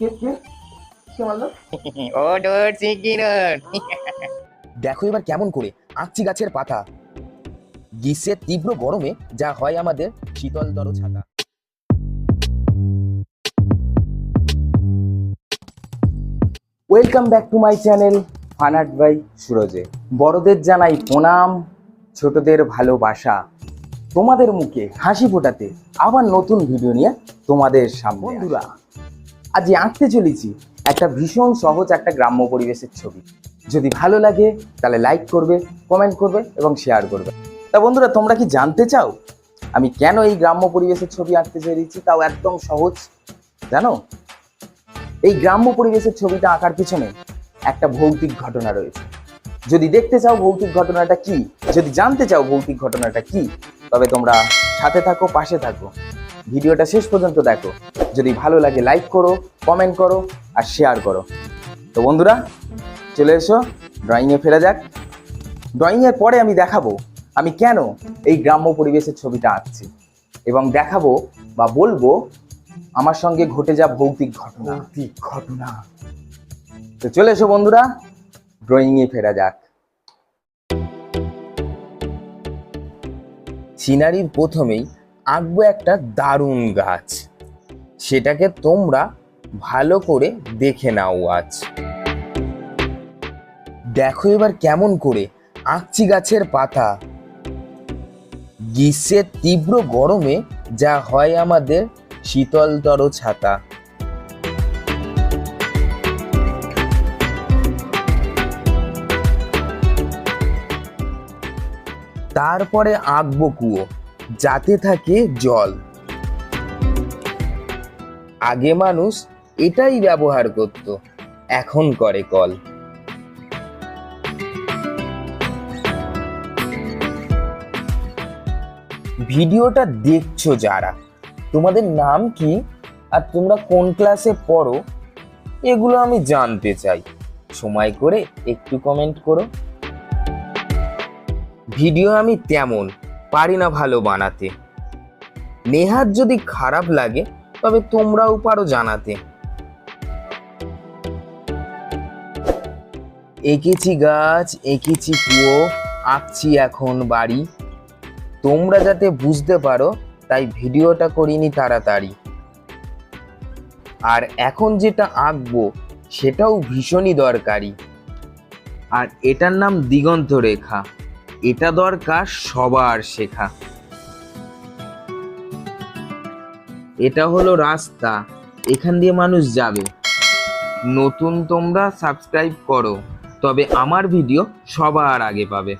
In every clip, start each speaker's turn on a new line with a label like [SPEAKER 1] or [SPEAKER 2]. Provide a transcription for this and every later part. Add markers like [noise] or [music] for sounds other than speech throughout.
[SPEAKER 1] কে কে? কে মারলো
[SPEAKER 2] ওট ওট সিকির
[SPEAKER 3] দেখো এবার কেমন করে আঁকছি গাছের পাতা। গ্রীষ্মের তীব্র গরমে যা হয় আমাদের শীতলতর ছাতা। Welcome back to my channel ফানাট by সুরজে বড়দের জানাই প্রণাম ছোটদের ভালোবাসা। তোমাদের মুখে হাসি ফোটাতে আবার নতুন ভিডিও নিয়ে তোমাদের সামনে বন্ধুরা আজ আঁকতে চলেছি একটা ভীষণ সহজ একটা গ্রাম্য পরিবেশের ছবি। যদি ভালো লাগে, তাহলে লাইক করবে কমেন্ট করবে এবং শেয়ার করবে। তা বন্ধুরা, তোমরা কি জানতে চাও আমি কেন এই গ্রাম্য পরিবেশের ছবি আঁকতে চেয়েছি তাও একদম সহজ। জানো? এই গ্রাম্য পরিবেশের ছবিটা আঁকার পিছনে একটা ভৌতিক ঘটনা রয়েছে। যদি দেখতে চাও ভৌতিক ঘটনাটা কি, যদি জানতে চাও ভৌতিক ঘটনাটা কি, তবে তোমরা সাথে থাকো, পাশে থাকো। ভিডিওটা শেষ পর্যন্ত দেখো। যদি ভালো লাগে লাইক করো কমেন্ট করো আর শেয়ার করো। তো বন্ধুরা চলে এসো ড্রয়িংয়ে ফেরা যাক। ড্রয়িংয়ের পরে আমি দেখাবো আমি কেন এই গ্রাম্য পরিবেশের ছবিটা আঁকছি এবং দেখাবো বা বলব আমার সঙ্গে ঘটে যা ভৌতিক ঘটনা। ভৌতিক ঘটনা। তো চলে এসো বন্ধুরা ড্রয়িংয়ে ফেরা যাক। সিনারির প্রথমেই আঁকবো একটা দারুণ গাছ। সেটাকে তোমরা ভালো করে দেখে নাও আজ। দেখো এবার কেমন করে আঁকচি গাছের পাতা। গ্রীষ্মের তীব্র গরমে যা হয় আমাদের শীতলতর ছাতা। তারপরে আঁকবো কুয়ো, যাতে থাকে জল। আগে মানুষ এটাই ব্যবহার করত, এখন করে কল। ভিডিওটা দেখছ যারা, তোমাদের নাম কি আর তোমরা কোন ক্লাসে পড়ো, এগুলো আমি জানতে চাই। সময় করে একটু কমেন্ট করো। ভিডিও আমি তেমন পারি না ভালো বানাতে। নেহাত যদি খারাপ লাগে তবে তোমরাও পারো জানাতে। এঁকেছি গাছ, এঁকেছি কুয়ো, আঁকছি এখন বাড়ি। তোমরা যাতে বুঝতে পারো, তাই ভিডিওটা করিনি তাড়াতাড়ি। আর এখন যেটা আঁকবো, সেটাও ভীষণই দরকারি। আর এটার নাম দিগন্ত রেখা। এটা দরকার সবার শেখা। এটা হলো রাস্তা, এখান দিয়ে মানুষ যাবে। নতুন তোমরা সাবস্ক্রাইব করো, তবে আমার ভিডিও সবার আগে পাবে।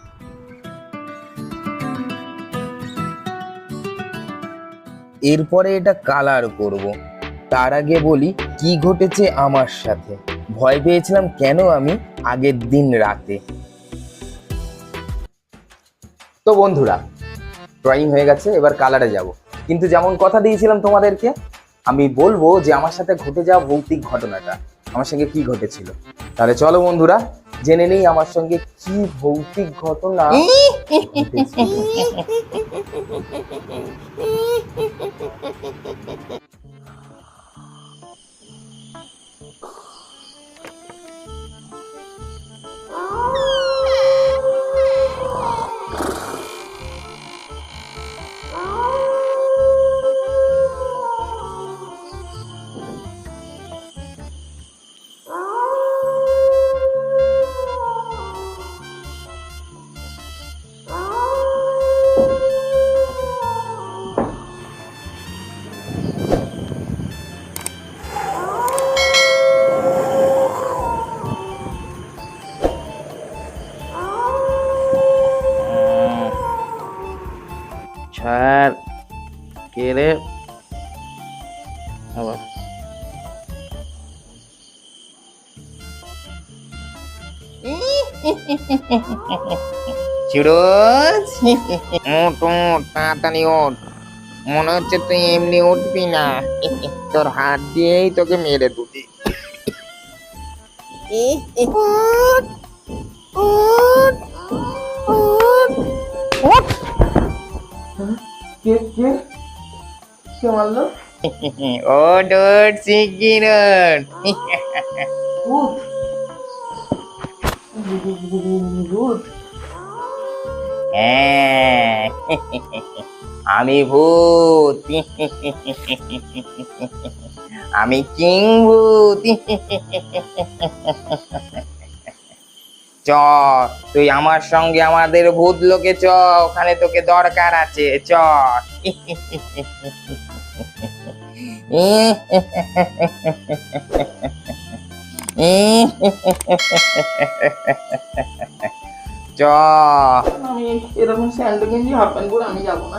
[SPEAKER 3] এরপরে এটা কালার করব। তার আগে বলি, কি ঘটেছে আমার সাথে? ভয় পেয়েছিলাম কেন আমি আগের দিন রাতে? তো বন্ধুরা ড্রয়িং হয়ে গেছে, এবার কালারে যাব। কিন্তু যেমন কথা দিয়েছিলাম তোমাদেরকে, আমি বলব যে আমার সাথে ঘটে যাওয়া ভৌতিক ঘটনাটা, আমার সঙ্গে কি ঘটেছিল তাহলে চলো বন্ধুরা, জেনে নেই আমার সঙ্গে কি ভৌতিক ঘটনা। [laughs]
[SPEAKER 2] রে আবার চিরোজ ওট ওট তাড়াতাড়ি ওঠ মনে হচ্ছে তুই এমনি উঠবি না তোর হাত দিয়েই তোকে মেরে দুটি
[SPEAKER 1] কে কে কে মারলো।
[SPEAKER 3] ভূত ভূত।
[SPEAKER 2] হ্যাঁ। আমি ভূত। আমি কিং ভূত। চ তুই আমার সঙ্গে আমাদের ভূত লোকে চ ওখানে তোকে দরকার আছে। চ। [laughs] চ
[SPEAKER 3] আমি এরকম স্যান্ডো গেঞ্জি হাফ প্যান্ট পরে আমি যাব না।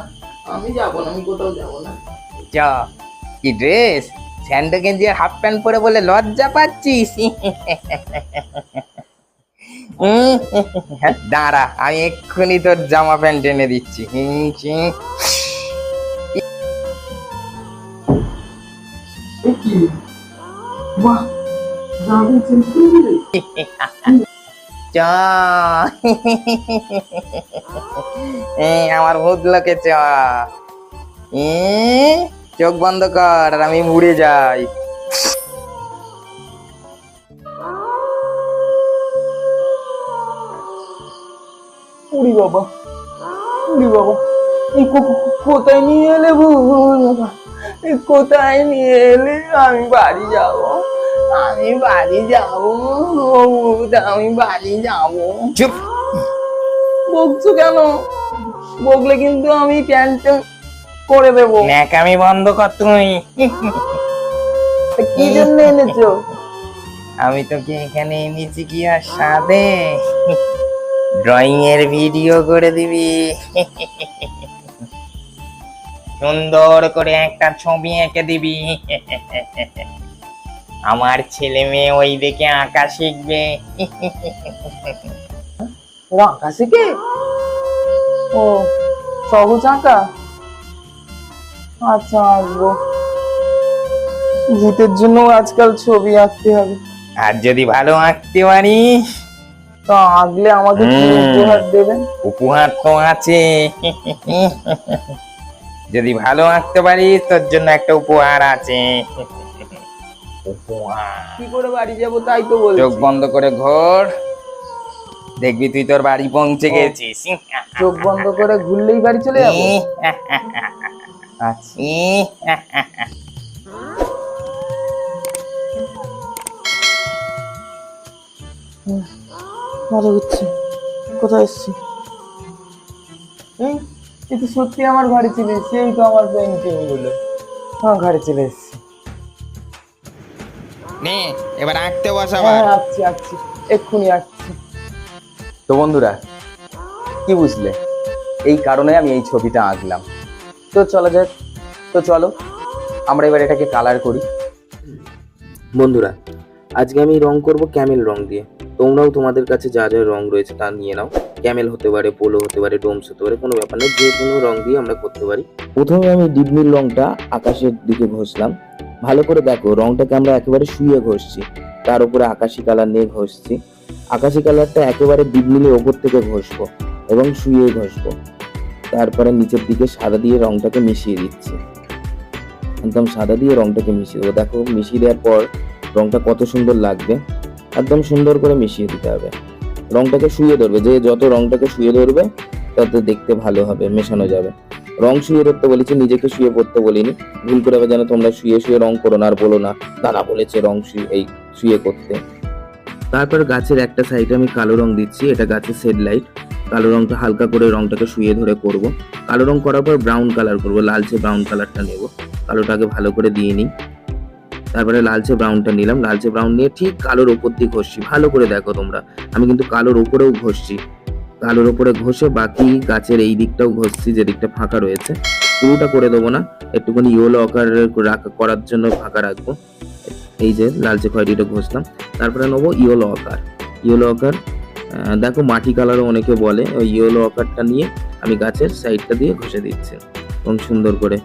[SPEAKER 3] আমি যাব না আমি কোথাও যাব না।
[SPEAKER 2] চ কি ড্রেস? স্যান্ডো গেঞ্জি আর হাফ প্যান্ট পরে বলে লজ্জা পাচ্ছিস? উম, দাঁড়া আমি এক্ষুনি তোর জামা প্যান্ট এনে দিচ্ছি।
[SPEAKER 3] বাহ জামা চেঞ্জ
[SPEAKER 2] চ এই, আমার ভূত লোকে চ এ, চোখ বন্ধ কর আর আমি উড়ে যাই।
[SPEAKER 3] উড়ি বাবা উড়ি বাবা। এই কোথায় নিয়ে এলে এই কোথায় নিয়ে এলে আমি বাড়ি যাব? আমি বাড়ি যাব আমি বাড়ি যাব
[SPEAKER 2] চুপ।
[SPEAKER 3] বকছো কেন? বকলে কিন্তু আমি প্যান্ট করে দেবো।
[SPEAKER 2] ন্যাকামি বন্ধ কর তুই।
[SPEAKER 3] কি জন্য এনেছো?
[SPEAKER 2] আমি তোকে এখানে এনেছি কি আর সাথে ড্রয়িং এর ভিডিও করে দিবি। সুন্দর করে একটা ছবি এঁকে দিবি। আমার ছেলে মেয়ে ওই দেখে আঁকা শিখবে।
[SPEAKER 3] ও আঁকা শিখে? ও সহজ আঁকা? আচ্ছা আঁকবো ভূতের জন্য আজকাল ছবি আঁকতে হবে।
[SPEAKER 2] আর যদি ভালো আঁকতে পারিস।
[SPEAKER 3] তো আঁকলে আমাকে উপহার দেবেন?
[SPEAKER 2] উপহার তো আছে। যদি ভালো আঁকতে পারিস তোর জন্য একটা উপহার আছে।
[SPEAKER 3] কি করে বাড়ি যাব তাই তো বলছি।
[SPEAKER 2] চোখ বন্ধ করে ঘোর। দেখবি তুই তোর বাড়ি পৌঁছে গেছিস।
[SPEAKER 3] চোখ বন্ধ করে ঘুরলেই বাড়ি চলে যাব? আচ্ছা মজা হচ্ছে। কোথায় এসছি? এই সত্যি আমার ঘরে চলে এসছি এই তো আমার পেন্টিংগুলো আমার ঘরে চলে এসছি।
[SPEAKER 2] নে এবার আঁকতে বস
[SPEAKER 3] হ্যাঁ
[SPEAKER 2] আবার।
[SPEAKER 3] হ্যাঁ, এক্ষুনি আঁকছি।
[SPEAKER 4] তো বন্ধুরা কি বুঝলে? এই কারণে আমি এই ছবিটা আঁকলাম। তো চলো যাক তো চলো আমরা এবার এটাকে কালার করি।
[SPEAKER 5] বন্ধুরা আজকে আমি রং করব ক্যামেল রং দিয়ে। তোমরাও তোমাদের কাছে যা যা রং রয়েছে তা নিয়ে নাও। ক্যামেল হতে পারে পোলো হতে পারে ডোমস হতে পারে কোনো ব্যাপার নেই যে কোনো রং দিয়ে আমরা করতে পারি। প্রথমে আমি ডিপনির রংটা আকাশের দিকে ঘষলাম। ভালো করে দেখো, রংটাকে আমরা একেবারে শুয়ে ঘষছি। তার উপরে আকাশি কালার নিয়ে ঘষছি। আকাশি কালারটা একেবারে ডিপনিলের ওপর থেকে ঘষবো এবং শুয়ে ঘষবো। তারপরে নিচের দিকে সাদা দিয়ে রংটাকে মিশিয়ে দিচ্ছি। একদম সাদা দিয়ে রংটাকে মিশিয়ে দেবো। দেখো, মিশিয়ে দেওয়ার পর রংটা কত সুন্দর লাগবে। একদম সুন্দর করে মিশিয়ে দিতে হবে। রংটাকে শুয়ে ধরবে। যে যত রংটাকে শুয়ে ধরবে, তত দেখতে ভালো হবে, মেশানো যাবে। রং শুয়ে ধরতে বলেছি, নিজেকে শুয়ে পড়তে বলিনি। ভুল করে যেন তোমরা শুয়ে শুয়ে রং করো না আর বলো না। দাদা বলেছে রং শুয়ে, এই শুয়ে করতে তারপর গাছের একটা সাইডে আমি কালো রং দিচ্ছি, এটা গাছের সেড লাইট কালো রংটা হালকা করে রংটাকে শুয়ে ধরে করব। কালো রং করার পর ব্রাউন কালার করব, লালচে ব্রাউন কালারটা নেব। কালোটাকে ভালো করে দিয়ে নিই। তারপরে লালচে ব্রাউনটা নিলাম। লালচে ব্রাউন নিয়ে ঠিক কালোর ওপর দিয়ে ঘষছি। ভালো করে দেখো তোমরা। আমি কিন্তু কালোর ওপরেও ঘষছি। কালোর ওপরে ঘষে বাকি গাছের এই দিকটাও ঘষছি, যে দিকটা ফাঁকা রয়েছে। পুরোটা করে দেবো না, একটুখানি ইয়েলো আকার রাখা, করার জন্য ফাঁকা রাখব। এই যে লালচে খয়েরিটা ঘষলাম, তারপরে নেব ইয়েলো আকার। ইয়েলো আকার দেখো মাটি কালারও অনেকে বলে, ওই ইয়েলো আকারটা নিয়ে আমি গাছের সাইডটা দিয়ে ঘষে দিচ্ছি, এবং সুন্দর করে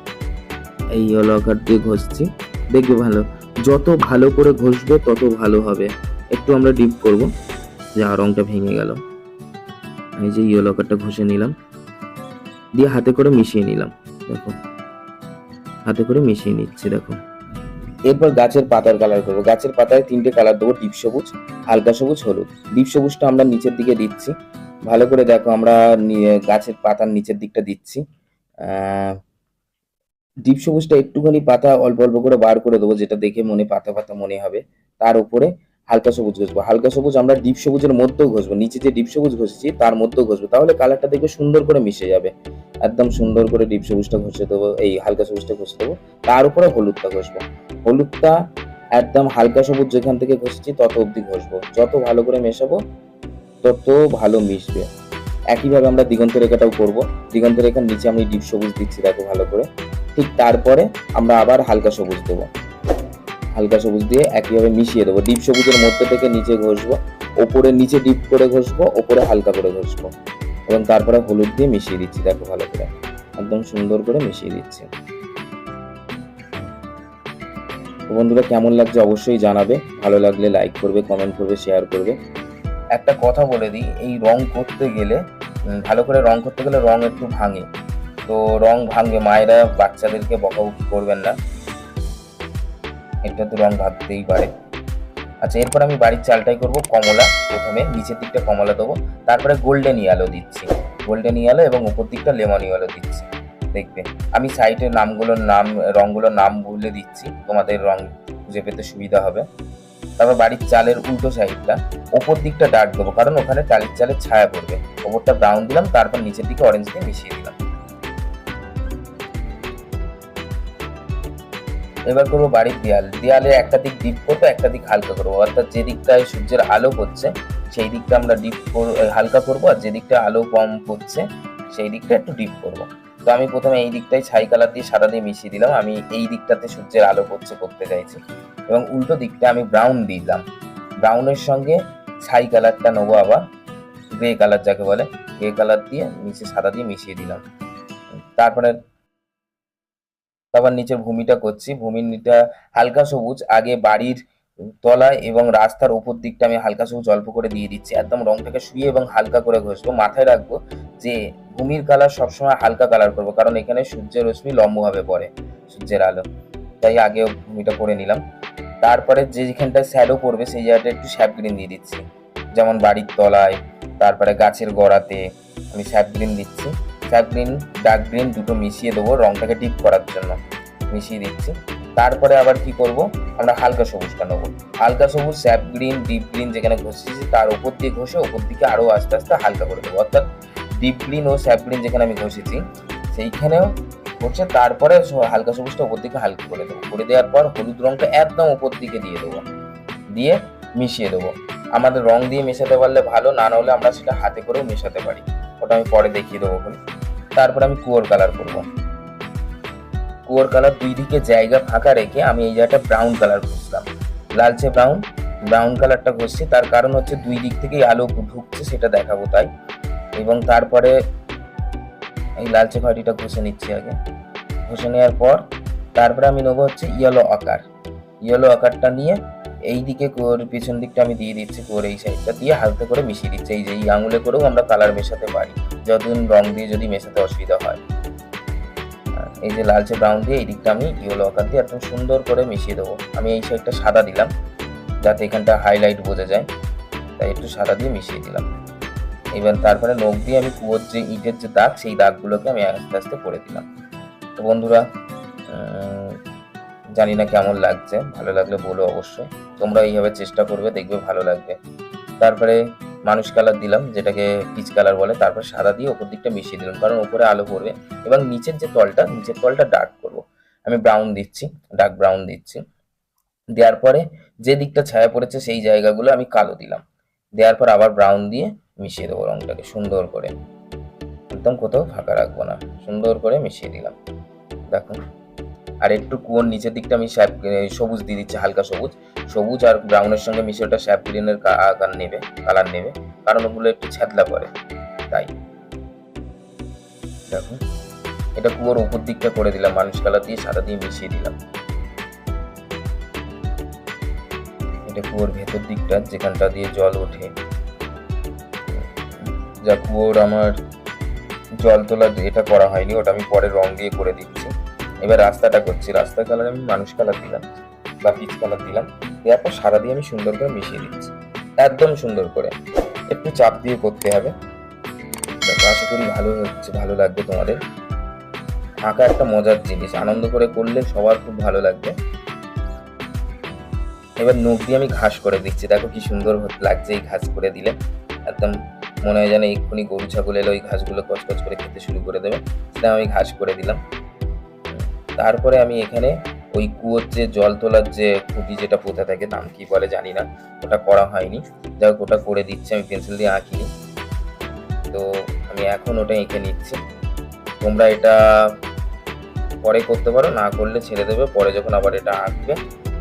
[SPEAKER 5] এই ইয়েলো আকার দিয়ে ঘষছি। দেখবে ভালো, যত ভালো করে ঘষবে তত ভালো হবে। একটু আমরা ডিপ করব, যা রংটা ভেঙে গেল। এই যে ইয়েলো কার্ডটা ঘষে নিলাম। দিয়ে হাতে করে মিশিয়ে নিলাম, দেখো। হাতে করে মিশিয়ে নিচ্ছি, দেখো। এরপর গাছের পাতার কালার করব। গাছের পাতায় তিনটে কালার দেবো, ডিপ সবুজ, হালকা সবুজ, হলুদ। ডিপ সবুজটা আমরা নিচের দিকে দিচ্ছি। ভালো করে দেখো, আমরা গাছের পাতার নিচের দিকটা দিচ্ছি। ডিপ সবুজটা একটুখানি পাতা অল্প অল্প করে বার করে দেবো, যেটা দেখে মনে, পাতা পাতা মনে হবে। তার উপরে হালকা সবুজ ঘষবো। হালকা সবুজ আমরা ডিপ সবুজের মধ্যেও ঘষবো। নিচে যে ডিপ সবুজ ঘষেছি, তার মধ্যেও ঘষবো। তাহলে কালারটা দেখবে সুন্দর করে মিশে যাবে। একদম সুন্দর করে ডিপ সবুজটা ঘষে দেবো, এই হালকা সবুজটা ঘষে দেবো। তার উপরে হলুদটা ঘষবো। হলুদটা একদম হালকা সবুজ যেখান থেকে ঘষেছি, তত অবধি ঘষবো। যত ভালো করে মেশাবো, তত ভালো মিশবে। একইভাবে আমরা দিগন্ত রেখাটাও করব। দিগন্ত রেখার নিচে আমি ডিপ সবুজ দিচ্ছি, দেখো ভালো করে। ঠিক তারপরে আমরা আবার হালকা সবুজ দেবো। হালকা সবুজ দিয়ে একইভাবে মিশিয়ে দেবো। ডিপ সবুজের মধ্যে থেকে নিচে ঘষবো, ওপরে নিচে ডিপ করে ঘষবো, ওপরে হালকা করে ঘষবো এবং তারপরে হলুদ দিয়ে মিশিয়ে দিচ্ছি, দেখো ভালো করে। একদম সুন্দর করে মিশিয়ে দিচ্ছি। বন্ধুরা, কেমন লাগছে অবশ্যই জানাবে। ভালো লাগলে লাইক করবে কমেন্ট করবে শেয়ার করবে। একটা কথা বলে দিই, এই রং করতে গেলে ভালো করে রং করতে গেলে রং একটু ভাঙে। তো রং ভাঙবে মায়েরা বাচ্চাদেরকে বকাবকি করবেন না। এটা তো রং ভাবতেই পারে। আচ্ছা এরপর আমি বাড়ির চালটাই করব, কমলা প্রথমে, নিচের দিকটা কমলা দেবো, তারপরে গোল্ডেন ইয়ালো দিচ্ছি। গোল্ডেন ইয়ালো এবং উপর দিকটা লেমন ইয়ালো দিচ্ছি। দেখবে, আমি সাইডের নামগুলোর নাম, রঙগুলোর নাম বলে দিচ্ছি, তোমাদের রং খুঁজে পেতে সুবিধা হবে। তারপর বাড়ির চালের উল্টো সাইডটা ওপর দিকটা ডার্ক দেবো, কারণ ওখানে টালির চালের ছায়া পড়বে। ওপরটা ব্রাউন দিলাম, তারপর নিচের দিকে অরেঞ্জ দিয়ে মিশিয়ে দিলাম। এবার করব বাড়ির দেয়াল। দেয়ালে একটা দিক ডিপ করব, একটা দিক হালকা করব। অর্থাৎ যে দিকটায় সূর্যের আলো পড়ছে সেই দিকটা আমরা ডিপ হালকা করব আর যে দিকটা আলো কম পড়ছে সেই দিকটা একটু ডিপ করব। তো আমি প্রথমে এই দিকটাই ছাই কালার দিয়ে সাদা দিয়ে মিশিয়ে দিলাম। আমি এই দিকটাতে সূর্যের আলো পড়ছে করতে চাইছি। এবং উল্টো দিকটা আমি ব্রাউন দিলাম। ব্রাউনের সঙ্গে ছাই কালারটা নেব আবার। গ্রে কালার যাকে বলে গ্রে কালার দিয়ে নিচে সাদা দিয়ে মিশিয়ে দিলাম। তারপরে তারপর নিচের ভূমিটা করছি। ভূমির নিটা হালকা সবুজ, আগে বাড়ির তলায় এবং রাস্তার উপর দিকটা আমি হালকা সবুজ অল্প করে দিয়ে দিচ্ছি। একদম রংটাকে শুয়ে এবং হালকা করে ঘষবো। মাথায় রাখব যে ভূমির কালার সবসময় হালকা কালার করব, কারণ এখানে সূর্যের রশ্মি লম্বভাবে পড়ে, সূর্যের আলো। তাই আগে ভূমিটা করে নিলাম। তারপরে যেখানটা শ্যাডো পড়বে সেই জায়গাটা একটু স্যাপ গ্রিন দিয়ে দিচ্ছি। যেমন বাড়ির তলায়, তারপরে গাছের গোড়াতে আমি স্যাপ গ্রিন দিচ্ছি। স্যাপ গ্রিন, ডার্ক গ্রিন দুটো মিশিয়ে দেবো রংটাকে ডিপ করার জন্য। মিশিয়ে দিচ্ছি। তারপরে আবার কি করব? আমরা হালকা সবুজটা নেব। হালকা সবুজ, স্যাপ গ্রিন, ডিপ গ্রিন যেখানে ঘষেছি, তার উপর দিয়ে ঘষে উপর দিকে আরও আস্তে আস্তে হালকা করে দেবো। অর্থাৎ ডিপ গ্রিন ও স্যাপ গ্রিন যেখানে আমি ঘষেছি, সেইখানেও হচ্ছে তারপরে হালকা সবুজটা ওপর দিকে হালকা করে দেবো। করে দেওয়ার পর হলুদ রংটা একদম উপর দিকে দিয়ে দেবো। দিয়ে মিশিয়ে দেবো। আমাদের রং দিয়ে মেশাতে পারলে ভালো, না হলে আমরা সেটা হাতে করেও মেশাতে পারি। ওটা আমি পরে দেখিয়ে দেবো তারপরে আমি কুয়োর কালার করব। কুয়োর কালার দুই দিকে জায়গা ফাঁকা রেখে আমি এই জায়গাটা ব্রাউন কালার ঘষলাম লালচে ব্রাউন ব্রাউন কালারটা ঘষছি তার কারণ হচ্ছে দুই দিক থেকেই আলো ঢুকছে, সেটা দেখাবো তাই। এবং তারপরে এই লালচে খয়টিটা ঘষে নিচ্ছি আগে। ঘষে নেওয়ার পর তারপরে আমি নেব হচ্ছে ইয়েলো আকার। ইয়েলো আকারটা নিয়ে এই দিকে কোর, পিছন দিকটা আমি দিয়ে দিচ্ছি, কোর এই সাইডটা দিয়ে হালকা করে মিশিয়ে দিচ্ছি। এই যে এই আঙুলে করেও আমরা কালার মেশাতে পারি, যতদিন রং দিয়ে যদি মেশাতে অসুবিধা হয়। এই যে লালচে ব্রাউন দিয়ে এই দিকটা আমি ইয়েলো আকার দিয়ে একদম সুন্দর করে মিশিয়ে দেবো। আমি এই সাইডটা সাদা দিলাম, যাতে এখানটা হাইলাইট বোঝা যায়। তাই একটু সাদা দিয়ে মিশিয়ে দিলাম। এবার তারপরে নখ দিয়ে আমি কুয়োর যে ইটের যে দাগ, সেই দাগগুলোকে আমি আস্তে আস্তে করে দিলাম। তো বন্ধুরা জানি না কেমন লাগছে, ভালো লাগলে বলো অবশ্যই। তোমরা এইভাবে চেষ্টা করবে, দেখবে ভালো লাগবে। তারপরে মানুষ কালার দিলাম, যেটাকে পিচ কালার বলে, তারপর সাদা দিয়ে ওপর দিকটা মিশিয়ে দিলাম, কারণ উপরে আলো পড়বে এবং নিচের যে তলটা, নিচের তলটা ডার্ক করব। আমি ব্রাউন দিচ্ছি ডার্ক ব্রাউন দিচ্ছি। দেওয়ার পরে যে দিকটা ছায়া পড়েছে, সেই জায়গাগুলো আমি কালো দিলাম। দেওয়ার পর আবার ব্রাউন দিয়ে মিশিয়ে দেবো রংটাকে, সুন্দর করে। একদম কোথাও ফাঁকা রাখব না, সুন্দর করে মিশিয়ে দিলাম। দেখো। আর একটু কুয়োর নিচের দিকটা আমি স্যাপ সবুজ দিয়ে দিচ্ছি, হালকা সবুজ। সবুজ আর ব্রাউনের সঙ্গে মিশে ওটা স্যাপ গ্রিনের আকার নেবে কালার নেবে, কারণ ওগুলো একটু ছ্যাদলা করে, তাই। দেখো, এটা কুয়োর উপর দিকটা করে দিলাম মানুষ কালার দিয়ে, সাদা দিয়ে মিশিয়ে দিলাম। এটা কুয়োর ভেতর দিকটা, যেখানটা দিয়ে জল ওঠে। যা কুয়োর আমার জল তোলা এটা করা হয়নি, ওটা আমি পরে রং দিয়ে করে দিচ্ছি। এবার রাস্তাটা করছি। রাস্তার কালার আমি মানুষ কালার দিলাম বা পিচ কালার দিলাম। দেওয়ার পর সারা দিয়ে আমি সুন্দর করে মিশিয়ে দিচ্ছি। একদম সুন্দর করে। একটু চাপ দিয়ে করতে হবে। আশা করি ভালো হচ্ছে, ভালো লাগবে তোমাদের। আঁকা একটা মজার জিনিস। আনন্দ করে করলে সবার খুব ভালো লাগবে। এবার নখ দিয়ে আমি ঘাস করে দিচ্ছি। দেখো কি সুন্দর লাগছে এই ঘাস করে দিলে। একদম মনে হয় যেন এক্ষুনি গরু, ছাগল এলে ওই ঘাসগুলো কচকচ করে খেতে শুরু করে দেবে। সেটা আমি ঘাস করে দিলাম। তারপরে আমি এখানে ওই কুয়োর যে জল তোলার যে খুঁটি যেটা পোতা থাকে, নাম কি বলে জানি না, ওটা করা হয়নি। যাই হোক, ওটা করে দিচ্ছি, আমি পেন্সিল দিয়ে আঁকিনি তো আমি এখন ওটা এঁকে নিচ্ছি। তোমরা এটা পরে করতে পারো, না করলে ছেড়ে দেবে। পরে যখন আবার এটা আঁকবে,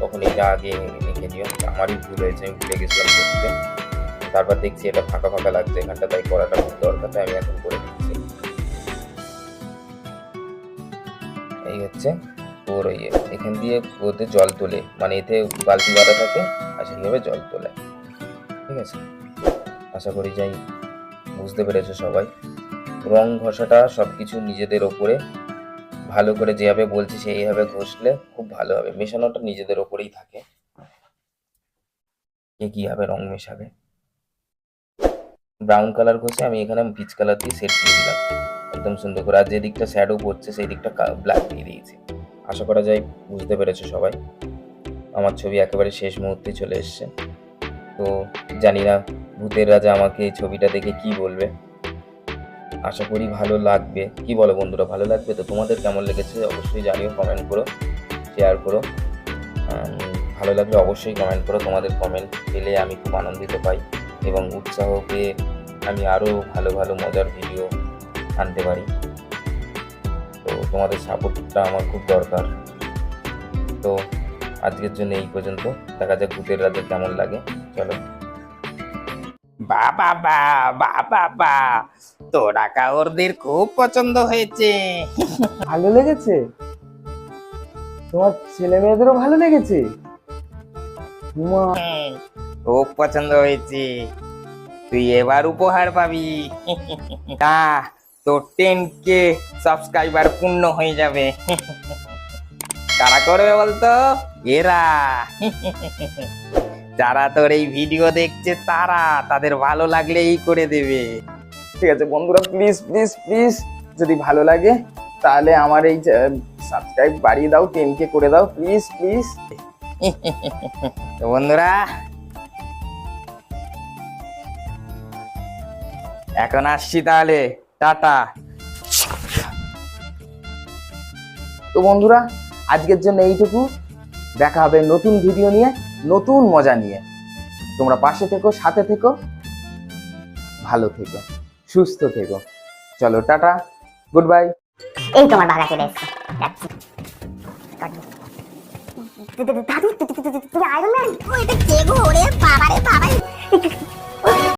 [SPEAKER 5] তখন এটা আগে এঁকে নিও। আমারই ভুল হয়েছে, আমি ভুলে গেছিলাম করতে। তারপর দেখছি এটা ফাঁকা ফাঁকা লাগছে এখানটা, তাই করাটা খুব দরকার, তাই আমি এখন করে দিচ্ছি এই হচ্ছে ওর ইয়ে। এখান দিয়ে ওতে জল তোলে মানে এতে বালতি বাঁধা থাকে, আর সেইভাবে জল তোলে। ঠিক আছে? আশা করি যাই, বুঝতে পেরেছ সবাই। রং ঘষাটা সব কিছু নিজেদের ওপরে, ভালো করে যেভাবে বলছি সেইভাবে ঘষলে খুব ভালো হবে। মেশানোটা নিজেদের ওপরেই থাকে। কে কীভাবে রং মেশাবে? ব্রাউন কালার ঘষে আমি এখানে পিচ কালার দিয়ে সেট দিয়ে দিলাম। একদম সুন্দর করে। আর যে দিকটা শ্যাডো পড়ছে সেই দিকটা ব্ল্যাক দিয়ে দিয়েছি। আশা করা যায় বুঝতে পেরেছ সবাই। আমার ছবি একেবারে শেষ মুহূর্তে চলে এসছে। তো জানি না, ভূতের রাজা আমাকে এই ছবিটা দেখে কি বলবে। আশা করি ভালো লাগবে। কি বলো বন্ধুরা, ভালো লাগবে তো? তোমাদের কেমন লেগেছে? অবশ্যই জানিও কমেন্ট করো শেয়ার করো। ভালো লাগলে অবশ্যই কমেন্ট করো। তোমাদের কমেন্ট পেলে আমি খুব আনন্দিত পাই এবং উৎসাহ পেয়ে আমি আরও ভালো ভালো, মজার ভিডিও আনতে পারি। তো তোমাদের সাপোর্টটা আমার খুব দরকার। তো আজকের জন্য এই পর্যন্ত। দেখা যাক ভূতের রাজা কেমন লাগে। চলো।
[SPEAKER 2] বা বাবা বা বাবা তোরা কাওরদের খুব পছন্দ হয়েছে।
[SPEAKER 3] ভালো লেগেছে? তোমার ছেলে মেয়েদেরও ভালো লেগেছে?
[SPEAKER 2] খুব পছন্দ হয়েছে। তুই এবার উপহার পাবি। তা টেন কে সাবস্ক্রাইবার পূর্ণ হয়ে যাবে। কারা করবে বলতো? এরা। যারা তোর এই ভিডিও দেখছে তারা তাদের ভালো লাগলে এই করে দেবে।
[SPEAKER 3] ঠিক আছে বন্ধুরা প্লিজ প্লিজ প্লিজ যদি ভালো লাগে তাহলে আমার এই সাবস্ক্রাইব বাড়িয়ে দাও টেন কে করে দাও প্লিজ প্লিজ
[SPEAKER 2] তো বন্ধুরা এখন আসছি তাহলে। টাটা।
[SPEAKER 3] তো বন্ধুরা, আজকের জন্য এইটুকু। দেখা হবে নতুন ভিডিও নিয়ে, নতুন মজা নিয়ে। তোমরা পাশে থেকো, সাথে থেকো। ভালো থেকো, সুস্থ থেকো। চলো, টাটা। গুড বাই
[SPEAKER 6] এই তোমার বাবা চলে দাদু তুই আয়রন ম্যান? ও, এটা কে গো? ওরে বাবা রে বাবা